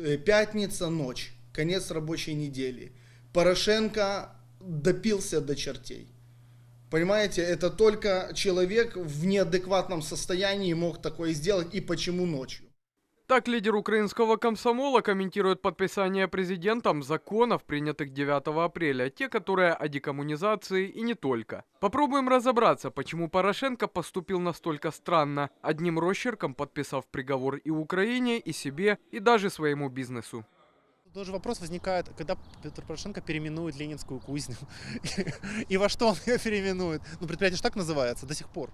Э, Пятница, ночь, конец рабочей недели. Порошенко допился до чертей. Понимаете, это только человек в неадекватном состоянии мог такое сделать и почему ночью. Так лидер украинского комсомола комментирует подписание президентом законов, принятых 9 апреля, те, которые о декоммунизации и не только. Попробуем разобраться, почему Порошенко поступил настолько странно, одним росчерком подписав приговор и Украине, и себе, и даже своему бизнесу. Тоже вопрос возникает, когда Петр Порошенко переименует Ленинскую кузню. И во что он ее переименует? Ну, предприятие же так называется до сих пор.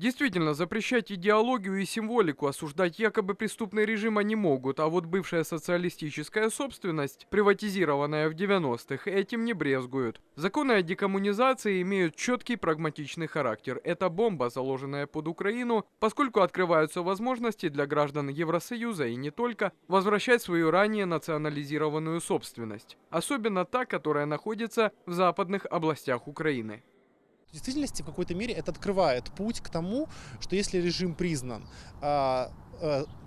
Действительно, запрещать идеологию и символику, осуждать якобы преступный режим они могут, а вот бывшая социалистическая собственность, приватизированная в 90-х, этим не брезгуют. Законы о декоммунизации имеют четкий прагматичный характер. Это бомба, заложенная под Украину, поскольку открываются возможности для граждан Евросоюза и не только возвращать свою ранее национализированную собственность. Особенно та, которая находится в западных областях Украины. В действительности, в какой-то мере, это открывает путь к тому, что если режим признан а,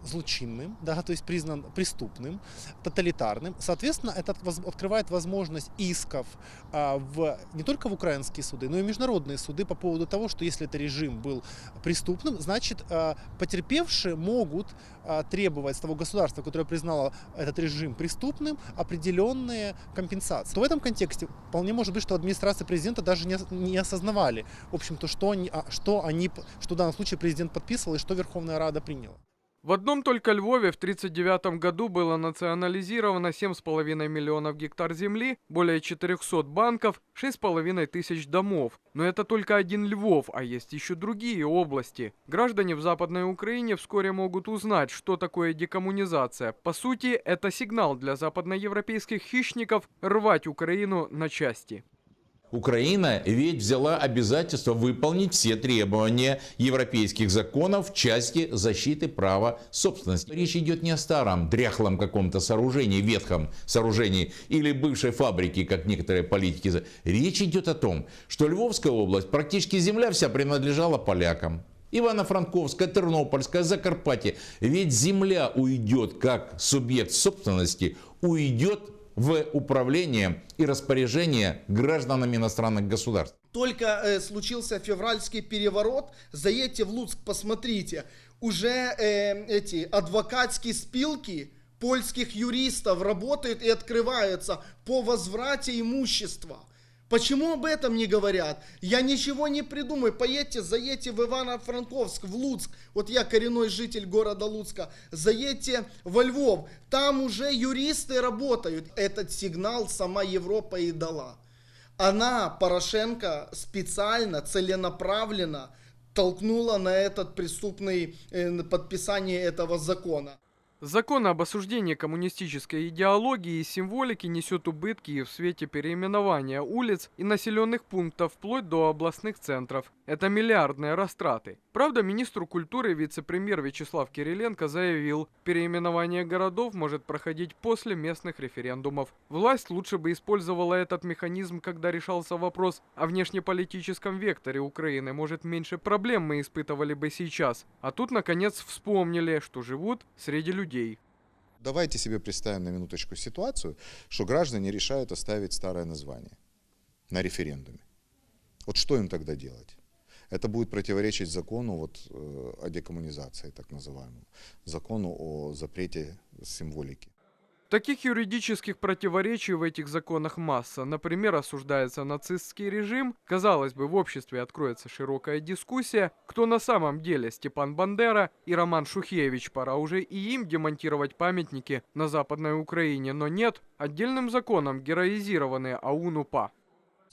злочинным, да, то есть признан преступным, тоталитарным, соответственно, это открывает возможность исков а, в, не только в украинские суды, но и в международные суды по поводу того, что если это режим был преступным, значит, а, потерпевшие могут а, требовать с того государства, которое признало этот режим преступным, определенные компенсации. То в этом контексте вполне может быть, что администрация президента даже не, ос- не осознавали, в общем-то, что они, что они, что в данном случае президент подписывал и что Верховная Рада приняла. В одном только Львове в 1939 году было национализировано 7,5 миллионов гектар земли, более 400 банков, 6,5 тысяч домов. Но это только один Львов, а есть еще другие области. Граждане в Западной Украине вскоре могут узнать, что такое декоммунизация. По сути, это сигнал для западноевропейских хищников рвать Украину на части. Украина ведь взяла обязательство выполнить все требования европейских законов в части защиты права собственности. Речь идет не о старом, дряхлом каком-то сооружении, ветхом сооружении или бывшей фабрике, как некоторые политики. Речь идет о том, что Львовская область, практически земля вся принадлежала полякам. Ивано-Франковская, Тернопольская, Закарпатье. Ведь земля уйдет как субъект собственности, уйдет в управление и распоряжение гражданами иностранных государств. Только э, случился февральский переворот, заедьте в Луцк, посмотрите, уже э, эти адвокатские спилки польских юристов работают и открываются по возврате имущества. Почему об этом не говорят? Я ничего не придумаю. Поедьте, заедьте в Ивано-Франковск, в Луцк. Вот я коренной житель города Луцка. Заедьте во Львов. Там уже юристы работают. Этот сигнал сама Европа и дала. Она, Порошенко, специально, целенаправленно толкнула на этот преступный э, подписание этого закона. Закон об осуждении коммунистической идеологии и символики несет убытки и в свете переименования улиц и населенных пунктов вплоть до областных центров. Это миллиардные растраты. Правда, министру культуры вице-премьер Вячеслав Кириленко заявил, переименование городов может проходить после местных референдумов. Власть лучше бы использовала этот механизм, когда решался вопрос о внешнеполитическом векторе Украины. Может, меньше проблем мы испытывали бы сейчас. А тут, наконец, вспомнили, что живут среди людей. Давайте себе представим на минуточку ситуацию, что граждане решают оставить старое название на референдуме. Вот что им тогда делать? Это будет противоречить закону вот, э, о декоммунизации, так называемому, закону о запрете символики. Таких юридических противоречий в этих законах масса. Например, осуждается нацистский режим. Казалось бы, в обществе откроется широкая дискуссия, кто на самом деле Степан Бандера и Роман Шухевич. Пора уже и им демонтировать памятники на Западной Украине. Но нет, отдельным законом героизированные АУН-УПА.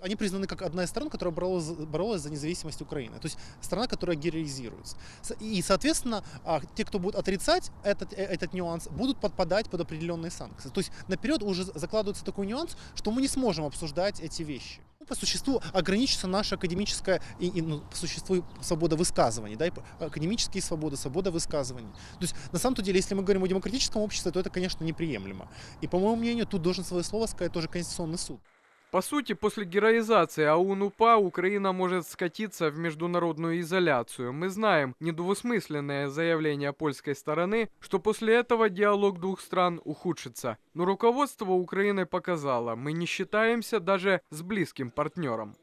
Они признаны как одна из сторон, которая боролась, боролась за независимость Украины. То есть страна, которая героизируется. И, соответственно, а, те, кто будет отрицать этот, э, этот нюанс, будут подпадать под определенные санкции. То есть наперед уже за- закладывается такой нюанс, что мы не сможем обсуждать эти вещи. Ну, По существу ограничится наша академическая и, и, ну, по существу свобода высказываний, да, и академические свободы, свобода высказываний. То есть на самом деле, если мы говорим о демократическом обществе, то это, конечно, неприемлемо. И по моему мнению, тут должен свое слово сказать тоже Конституционный суд. По сути, после героизации АУН-УПА Украина может скатиться в международную изоляцию. Мы знаем недвусмысленное заявление польской стороны, что после этого диалог двух стран ухудшится. Но руководство Украины показало, мы не считаемся даже с близким партнером.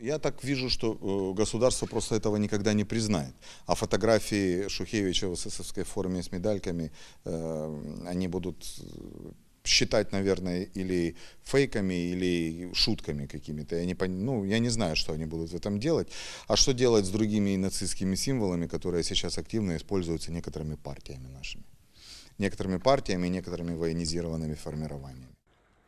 Я так вижу, что э, государство просто этого никогда не признает. А фотографии Шухевича в эсэсовской форме с медальками, они будут считать, наверное, или фейками, или шутками какими-то. Я не, пон- ну, я не знаю, что они будут в этом делать. А что делать с другими нацистскими символами, которые сейчас активно используются некоторыми партиями нашими? Некоторыми партиями и некоторыми военизированными формированиями.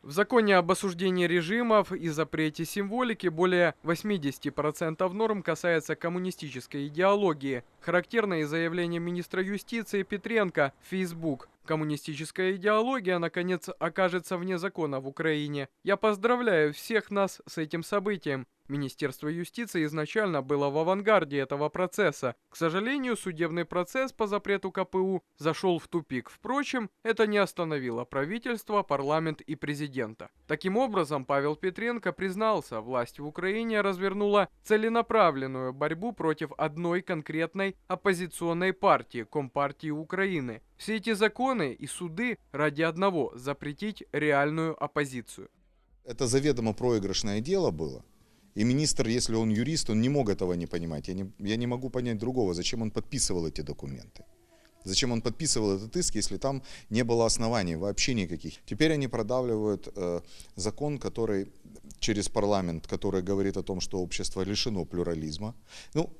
В законе об осуждении режимов и запрете символики более 80% норм касается коммунистической идеологии. Характерно и заявление министра юстиции Петренко в Facebook. Коммунистическая идеология, наконец, окажется вне закона в Украине. Я поздравляю всех нас с этим событием. Министерство юстиции изначально было в авангарде этого процесса. К сожалению, судебный процесс по запрету КПУ зашел в тупик. Впрочем, это не остановило правительство, парламент и президента. Таким образом, Павел Петренко признался, власть в Украине развернула целенаправленную борьбу против одной конкретной оппозиционной партии, Компартии Украины. Все эти законы и суды ради одного – запретить реальную оппозицию. Это заведомо проигрышное дело было. И министр, если он юрист, он не мог этого не понимать. Я не, я не могу понять другого, зачем он подписывал эти документы. Зачем он подписывал этот иск, если там не было оснований вообще никаких. Теперь они продавливают э, закон, который через парламент, который говорит о том, что общество лишено плюрализма. Ну,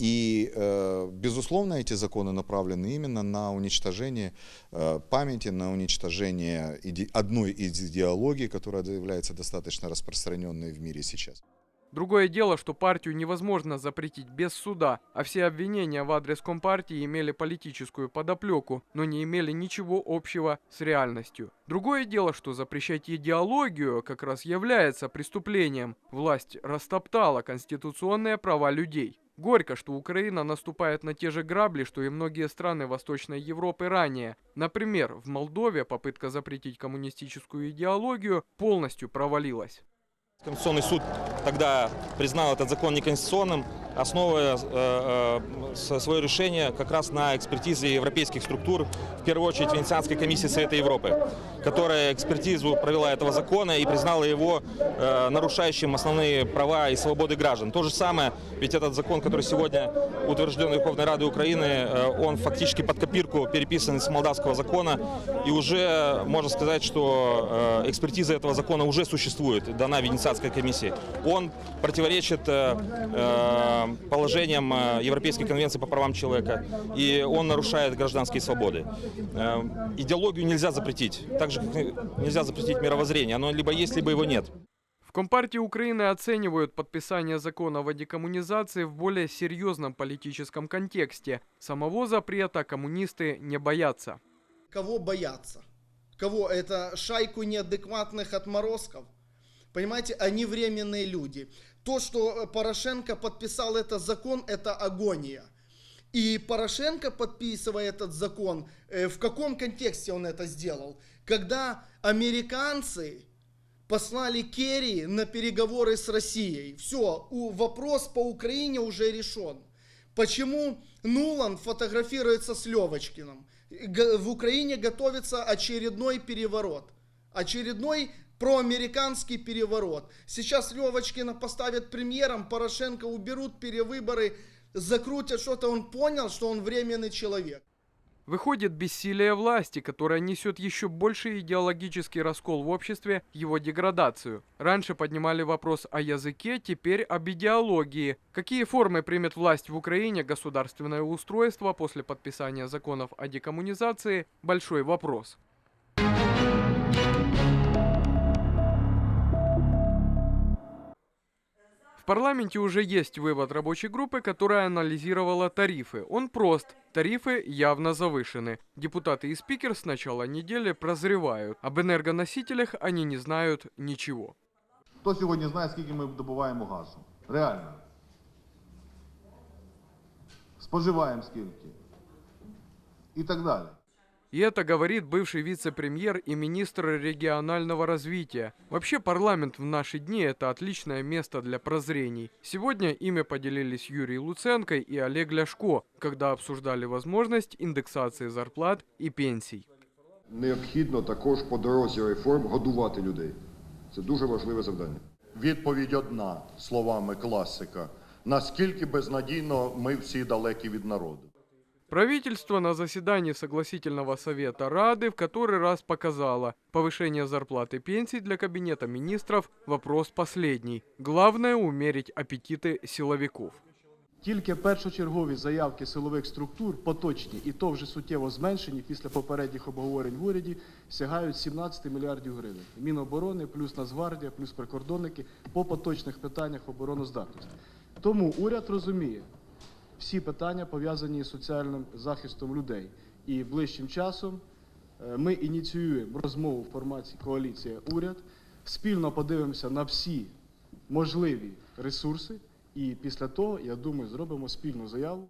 и, э, безусловно, эти законы направлены именно на уничтожение э, памяти, на уничтожение одной из идеологий, которая является достаточно распространенной в мире сейчас. Другое дело, что партию невозможно запретить без суда, а все обвинения в адрес Компартии имели политическую подоплеку, но не имели ничего общего с реальностью. Другое дело, что запрещать идеологию как раз является преступлением. Власть растоптала конституционные права людей. Горько, что Украина наступает на те же грабли, что и многие страны Восточной Европы ранее. Например, в Молдове попытка запретить коммунистическую идеологию полностью провалилась. Конституционный суд тогда признал этот закон неконституционным, основывая э, э, свое решение как раз на экспертизе европейских структур, в первую очередь Венецианской комиссии Совета Европы, которая экспертизу провела этого закона и признала его э, нарушающим основные права и свободы граждан. То же самое, ведь этот закон, который сегодня утвержден Верховной Радой Украины, он фактически под копирку переписан из молдавского закона, и уже можно сказать, что экспертиза этого закона уже существует, дана Венецианской комиссии. Он противоречит положениям э, Европейской конвенции по правам человека, и он нарушает гражданские свободы. Э, Идеологию нельзя запретить, так же, как нельзя запретить мировоззрение. Оно либо есть, либо его нет. В Компартии Украины оценивают подписание закона о декоммунизации в более серьезном политическом контексте. Самого запрета коммунисты не боятся. Кого бояться? Кого? Это шайку неадекватных отморозков? Понимаете, они временные люди. То, что э, Порошенко подписал этот закон, это агония. И Порошенко, подписывая этот закон, э, в каком контексте он это сделал? Когда американцы послали Керри на переговоры с Россией. Все, вопрос по Украине уже решен. Почему Нулан фотографируется с Левочкиным? В Украине готовится очередной переворот. Очередной проамериканский переворот. Сейчас Левочкина поставят премьером, Порошенко уберут перевыборы, закрутят что-то. Он понял, что он временный человек. Выходит бессилие власти, которая несет еще больший идеологический раскол в обществе, его деградацию. Раньше поднимали вопрос о языке, теперь об идеологии. Какие формы примет власть в Украине государственное устройство после подписания законов о декоммунизации – большой вопрос. парламенте уже есть вывод рабочей группы, которая анализировала тарифы. Он прост. Тарифы явно завышены. Депутаты и спикер с начала недели прозревают. Об энергоносителях они не знают ничего. Хто сьогодні знає, скільки ми добуваємо газу? Реально. Споживаємо скільки. І так далі. И это говорит бывший вице-премьер и министр регионального развития. Вообще парламент в наши дни это отличное место для прозрений. Сегодня ими поделились Юрий Луценко и Олег Ляшко, когда обсуждали возможность индексации зарплат и пенсий. Необхідно також по дорозі реформ годувати людей. Це дуже важливе завдання. Відповідь одна словами класика. Наскільки безнадійно ми всі далекі від народу. Правительство на заседании Согласительного совета Рады в который раз показало, повышение зарплат и пенсий для кабинета министров – вопрос последний. Главное – умерить аппетиты силовиков. Тільки першочергові заявки силових структур, поточні і то вже суттєво зменшені після попередніх обговорень в уряді, сягають 17 мільярдів гривень. Міноборони, плюс Нацгвардія, плюс прикордонники по поточних питаннях обороноздатності. Тому уряд розуміє всі питання пов'язані з соціальним захистом людей. І ближчим часом е, ми ініціюємо розмову в форматі коаліція уряд, спільно подивимося на всі можливі ресурси. І після того, я думаю, зробимо спільну заяву.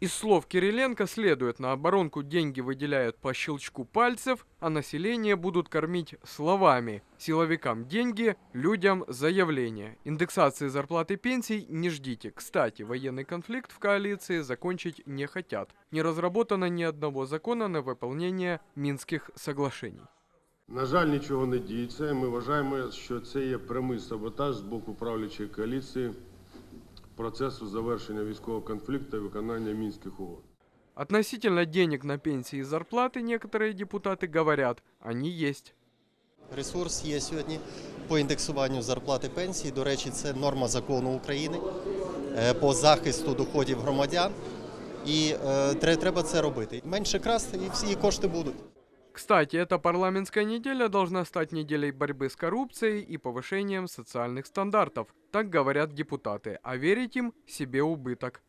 Из слов Кириленко следует, на оборонку деньги выделяют по щелчку пальцев, а население будут кормить словами. Силовикам деньги, людям заявления. Индексации зарплат и пенсий не ждите. Кстати, военный конфликт в коалиции закончить не хотят. Не разработано ни одного закона на выполнение Минских соглашений. На жаль, нічого не діється. Ми вважаємо, що це є прямий саботаж з боку правлячої коаліції процесу завершення військового конфлікту і виконання мінських угод. Относительно денег на пенсии и зарплаты некоторые депутаты говорят, они есть. Ресурс є сьогодні по індексуванню зарплати пенсії. До речі, це норма закону України е, по захисту доходів громадян. І е, тре- треба це робити. Менше красти і всі кошти будуть. Кстати, эта парламентская неделя должна стать неделей борьбы с коррупцией и повышением социальных стандартов. Так говорят депутаты, а верить им себе убыток.